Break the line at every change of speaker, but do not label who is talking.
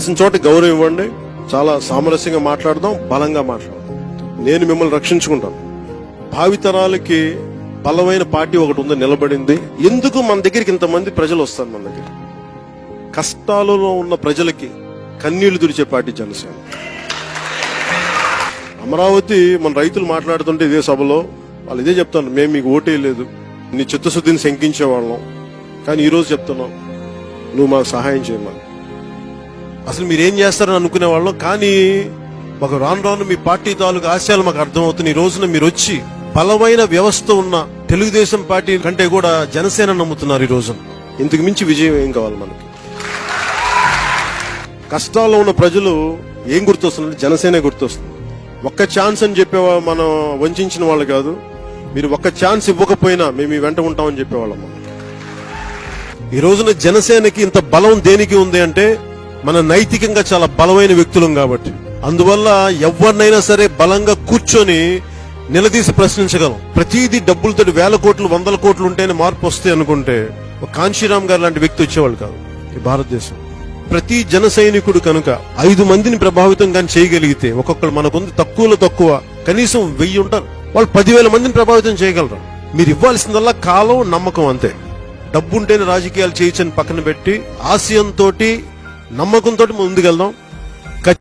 చేసిన చోట గౌరవం ఇవ్వండి చాలా సామరస్యంగా మాట్లాడదాం బలంగా మాట్లాడదాం. నేను మిమ్మల్ని రక్షించుకుంటాను. భావితరాలకి బలమైన పార్టీ ఒకటి ఉంది నిలబడింది. ఎందుకు మన దగ్గరికి ఇంతమంది ప్రజలు వస్తారు మన దగ్గర? కష్టాలలో ఉన్న ప్రజలకి కన్నీళ్ళు తుడిచే పార్టీ జనసేన. అమరావతి మన రైతులు మాట్లాడుతుంటే ఇదే సభలో వాళ్ళు ఇదే చెప్తాను మేము మీకు ఓటే లేదు. నీ చిత్తశుద్ధిని శంకించే వాళ్ళం. కానీ ఈరోజు చెప్తున్నాం నువ్వు మాకు సహాయం చేయమని. అసలు మీరు ఏం చేస్తారని అనుకునే వాళ్ళం. కానీ మాకు రాను రాను మీ పార్టీ తాలూకు ఆశయాలు మాకు అర్థమవుతుంది ఈ రోజున మీరు వచ్చి బలమైన వ్యవస్థ ఉన్న తెలుగుదేశం పార్టీ కంటే కూడా జనసేన నమ్ముతున్నారు ఈ రోజున. ఇంతకు మించి విజయం ఏం కావాలి మనకి? కష్టాల్లో ఉన్న ప్రజలు ఏం గుర్తొస్తున్నారు జనసేన గుర్తొస్తుంది. ఒక్క ఛాన్స్ అని చెప్పే మనం వంచిన వాళ్ళు కాదు. మీరు ఒక్క ఛాన్స్ ఇవ్వకపోయినా మేము మీ వెంట ఉంటామని చెప్పేవాళ్ళం. ఈ రోజున జనసేనకి ఇంత బలం దేనికి ఉంది అంటే మన నైతికంగా చాలా బలమైన వ్యక్తులం కాబట్టి. అందువల్ల ఎవరినైనా సరే బలంగా కూర్చొని నిలదీసి ప్రశ్నించగలం. ప్రతిదీ డబ్బులతో వేల కోట్లు వందల కోట్లు ఉంటేనే మార్పు వస్తాయి అనుకుంటే కాంశీరామ్ గారు లాంటి వ్యక్తి వచ్చేవాళ్ళు కాదు ఈ భారతదేశం. ప్రతి జన సైనికుడు కనుక ఐదు మందిని ప్రభావితం కానీ చేయగలిగితే ఒక్కొక్కరు మనకుంది తక్కువలో తక్కువ కనీసం వెయ్యి ఉంటారు. వాళ్ళు పదివేల మందిని ప్రభావితం చేయగలరు. మీరు ఇవ్వాల్సిందల్లా కాలం నమ్మకం అంతే. డబ్బుంటేనే రాజకీయాలు చేయొచ్చని పక్కన పెట్టి ఆశయంతో నమ్మకంతో ముందుకెళ్దాం.